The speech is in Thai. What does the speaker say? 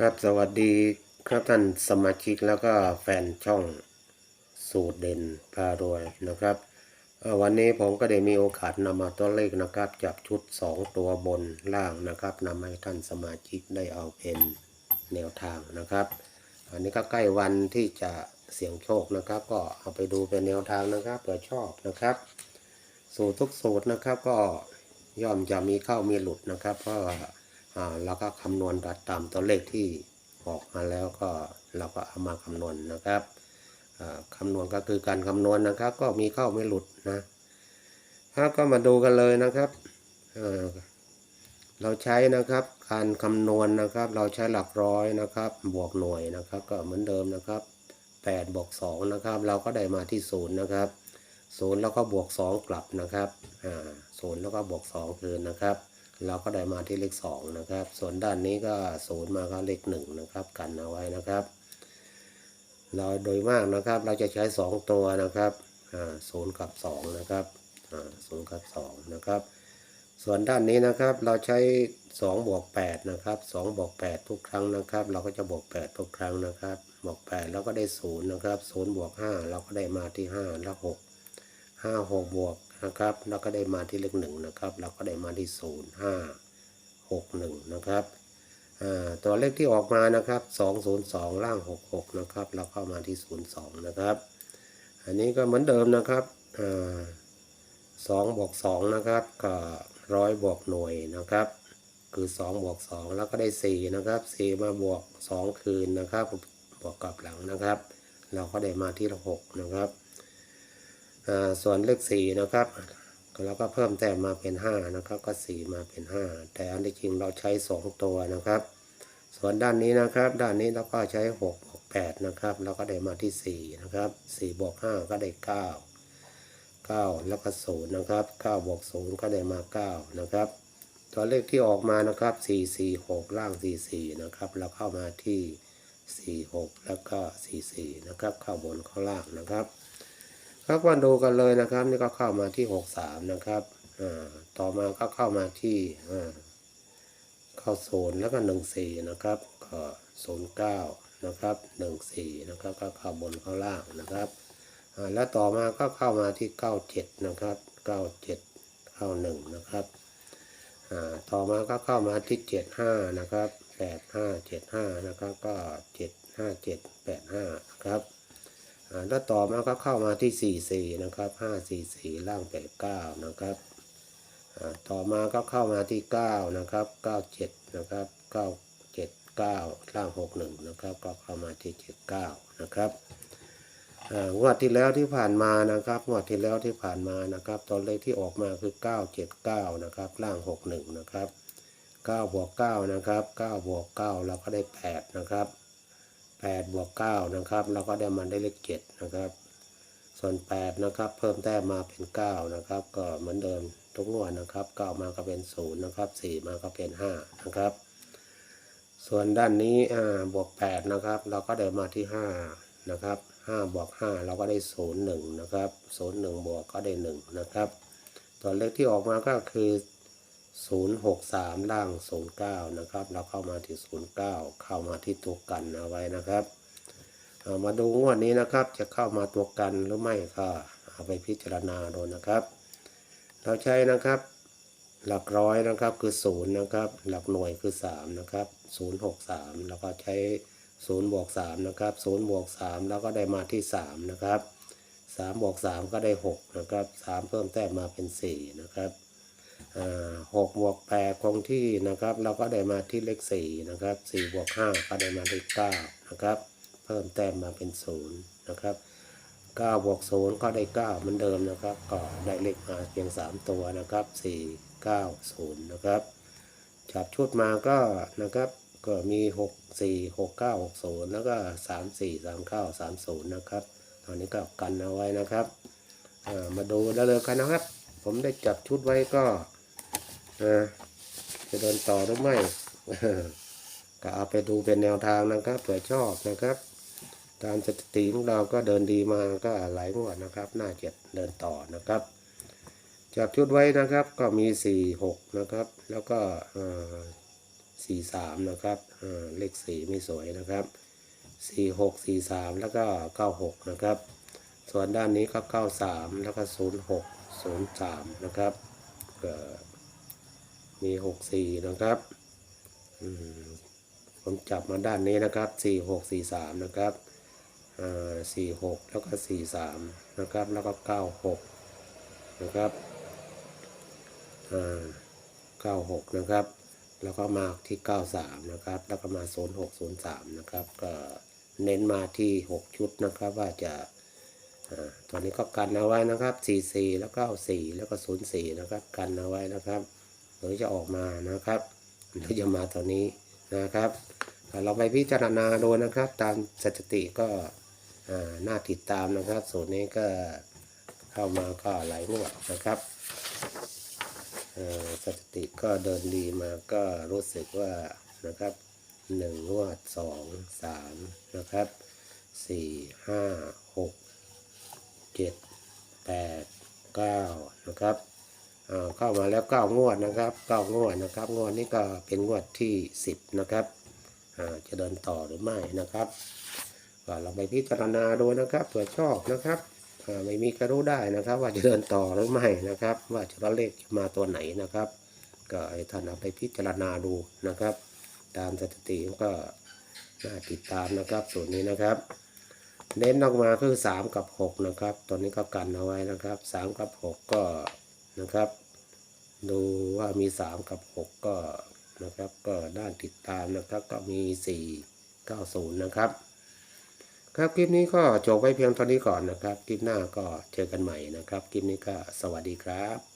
ครับสวัสดีครับท่านสมาชิกแล้วก็แฟนช่องสูตรเด่นพารวยนะครับวันนี้ผมก็ได้มีโอกาสนำมาตัวเลขนะครับจับชุด 2 ตัวบนล่างนะครับนำให้ท่านสมาชิกได้เอาเป็นแนวทางนะครับ อันนี้ก็ใกล้วันที่จะเสี่ยงโชคนะครับ ก็เอาไปดูเป็นแนวทางนะครับเผื่อชอบนะครับ สูตรทุกสูตรนะครับก็ย่อมจะมีเข้ามีหลุดนะครับ เพราะ ว่าอ่าเราก็คำนวณตามตัวเลขที่ออกมาแล้วก็เราก็เอามาคำนวณนะครับอ่าคำนวณก็คือการคำนวณนะครับ ก็มีเข้าไม่หลุดนะถ้าก็มาดูกันเลยนะครับเอ่อเราใช้นะครับการคำนวณนะครับ เราใช้หลักร้อยนะครับ บวกหน่วยนะครับ ก็เหมือนเดิมนะครับ8บวก2นะครับ เราก็ได้มาที่ศูนย์นะครับศูนย์แล้วก็บวกสองกลับนะครับอ่าศูนย์แล้วก็บวกสองคืนนะครับ เราก็ได้มาที่เลขสองนะครับ ส่วนด้านนี้ก็ศูนย์มาก็เลขหนึ่งนะครับ กันเอาไว้นะครับ เราโดยมากนะครับ เราจะใช้สองตัวนะครับศูนย์กับสองนะครับศูนย์กับสองนะครับ ส่วนด้านนี้นะครับเราใช้สองบวกแปดนะครับสองบวกแปดทุกครั้งนะครับ เราก็จะบวกแปดทุกครั้งนะครับบวกแปดแล้วก็ได้ศูนนะครับศูนบวกห้าเราก็ได้มาที่ห้าแล้วหกห้าหกบวก นะครับแล้วก็ได้มาที่เลขหนึ่งนะครับ เราก็ได้มาที่ศูนย์ห้าหกหนึ่งนะครับตัวเลขที่ออกมานะครับสองศูนย์สองล่างหกหกนะครับ เราเข้ามาที่ศูนย์สองนะครับ อันนี้ก็เหมือนเดิมนะครับสองบวกสองนะครับก็ร้อยบวกหน่วยนะครับคือสองบวกสองแล้วก็ได้สี่นะครับสี่มาบวกสองคืนนะครับ บวกกลับหลังนะครับ เราก็ได้มาที่หกนะครับ ส่วนเลขสี่นะครับเราก็เพิ่มแต้มมาเป็นห้านะครับ ก็สี่มาเป็นห้าแต่อันที่จริงเราใช้สองตัวนะครับ ส่วนด้านนี้นะครับ ด้านนี้เราก็ใช้หกบวกแปดนะครับ เราก็ได้มาที่สี่นะครับสี่บวกห้าก็ได้เก้าเก้าแล้วก็ศูนย์นะครับเก้าบวกศูนย์ก็ได้มาเก้านะครับตัวเลขที่ออกมานะครับสี่สี่หกล่างสี่สี่นะครับ เราเข้ามาที่สี่หกแล้วก็สี่สี่นะครับ เข้าบนเข้าล่างนะครับ ครับมาดูกันเลยนะครับ นี่ก็เข้ามาที่หกสามนะครับต่อมาก็เข้ามาที่เข้าโซนแล้วก็หนึ่งสี่นะครับก็ศูนเก้านะครับหนึ่งสี่นะครับก็เข้าบนเข้าล่างนะครับแล้วต่อมาก็เข้ามาที่เก้าเจ็ดนะครับเก้าเจ็ดเข้าหนึ่งนะครับต่อมาก็เข้ามาที่เจ็ดห้านะครับแปดห้าเจ็ดห้านะครับก็เจ็ดห้าเจ็ดแปดห้านะครับ แล้วต่อมาก็เข้ามาที่ 4 4 นะครับ 5 4 4 ล่าง 8 9 นะครับ ต่อมาก็เข้ามาที่ 9 นะครับ 9 7 นะครับ 9 7 9 ล่าง 6 1 นะครับ ก็เข้ามาที่ 7 9 นะครับอ่างวดที่แล้วที่ผ่านมานะครับงวดที่แล้วที่ผ่านมานะครับตัวเลขที่ออกมาคือ 9 7 9 นะครับ ล่าง 6 1 นะครับ9บวก9นะครับ9บวก9เราก็ได้ 8 นะครับ แปดบวกเก้านะครับ เราก็ได้มันได้เลขเจ็ดนะครับ ส่วนแปดนะครับ เพิ่มแต้มมาเป็นเก้านะครับ ก็เหมือนเดิมทุกงวดนะครับเก้ามาก็เป็นศูนย์นะครับสี่มาก็เป็นห้านะครับ ส่วนด้านนี้อ่าบวกแปดนะครับ เราก็ได้มาที่ห้านะครับห้าบวกห้าเราก็ได้ศูนย์หนึ่งนะครับศูนย์หนึ่งบวกก็ได้หนึ่งนะครับ ตัวเลขที่ออกมาก็คือ 063 ล่าง 09 นะครับ เราเข้ามาที่ 09 เข้ามาที่ตัวกันเอาไว้นะครับามาดูงวดนี้นะครับ จะเข้ามาตัวกันหรือไม่ก็เอาไปพิจารณาดูนะครับ เราใช้นะครับ หลักร้อยนะครับคือ0นะครับ หลักหน่วยคือ3นะครับ063 แล้วก็ใช้0บวก3นะครับ0บวก3แล้วก็ได้มาที่3นะครับ3บวก3ก็ได้6นะครับ3เพิ่มแต้มมาเป็น4นะครับ หกบวกแปดคงที่นะครับ เราก็ได้มาที่เลขสี่นะครับสี่บวกห้าก็ได้มาที่เก้านะครับ เพิ่มแต้มมาเป็นศูนย์นะครับเก้าบวกศูนย์ก็ได้เก้าเหมือนเดิมนะครับ ก็ได้เลขมาเพียงสามตัวนะครับสี่เก้าศูนย์นะครับจับชุดมาก็นะครับก็มีหกสี่หกเก้าหกศูนย์แล้วก็สามสี่สามเก้าสามศูนย์นะครับตอนนี้ก็กันเอาไว้นะครับมาดูได้เลยกันนะครับ ผมได้จับชุดไว้ก็จะเดินต่อหรือไม่ก็เอาไปดูเป็นแนวทางนะครับเผื่อชอบนะครับ ตามสถิติของเราก็เดินดีมาก็หลายงวดนะครับน่าจะเดินต่อนะครับ จับชุดไว้นะครับก็มีสี่หกนะครับ แล้วก็สี่สามนะครับเลขสี่ไม่สวยนะครับสี่หกสี่สามแล้วก็เก้าหกนะครับ ส่วนด้านนี้ก็เก้าสามแล้วก็ศูนย์หก ศูนย์สามนะครับก็มีหกสี่นะครับผมจับมาด้านนี้นะครับสี่หกสี่สามนะครับอ่าสี่หกแล้วก็สี่สามนะครับแล้วก็เก้าหกนะครับอ่าเก้าหกนะครับ แล้วก็มาที่เก้าสามนะครับ แล้วก็มาโซนหกโซนสามนะครับ ก็เน้นมาที่หกชุดนะครับว่าจะ ตอนนี้ก็กันเอาไว้นะครับ 44 แล้วก็4แล้วก็ 04 นะครับ กันเอาไว้นะครับเดี๋ยวจะออกมานะครับเดี๋ยวจะมาตอนนี้นะครับเราไปพิจารณาดูนะครับ ตามสถิติก็น่าติดตามนะครับส่วนนี้ก็เข้ามาก็หลายงวดนะครับสถิติก็เดินดีมาก็รู้สึกว่านะครับหนึ่งงวดสองสามนะครับสี่ห้าหก เจ็ดแปดเก้านะครับเข้ามาแล้วเก้างวดนะครับเก้างวดนะครับงวดนี้ก็เป็นงวดที่สิบนะครับจะเดินต่อหรือไม่นะครับก็เราไปพิจารณาดูนะครับเผื่อชอบนะครับไม่มีก็รู้ได้นะครับ ว่าจะเดินต่อหรือไม่นะครับ ว่าจะเลขจะมาตัวไหนนะครับ ก็ให้ท่านเอาไปพิจารณาดูนะครับ ตามสถิติก็น่าติดตามนะครับส่วนนี้นะครับ เน้นออกมาคือสามกับหกนะครับ ตอนนี้ก็กันเอาไว้นะครับสามกับหกก็นะครับ ดูว่ามีสามกับหกก็นะครับ ก็ด้านติดตามนะครับ ก็มีสี่เก้าศูนย์นะครับ ครับคลิปนี้ก็จบไว้เพียงเท่านี้ก่อนนะครับ คลิปหน้าก็เจอกันใหม่นะครับ คลิปนี้ก็สวัสดีครับ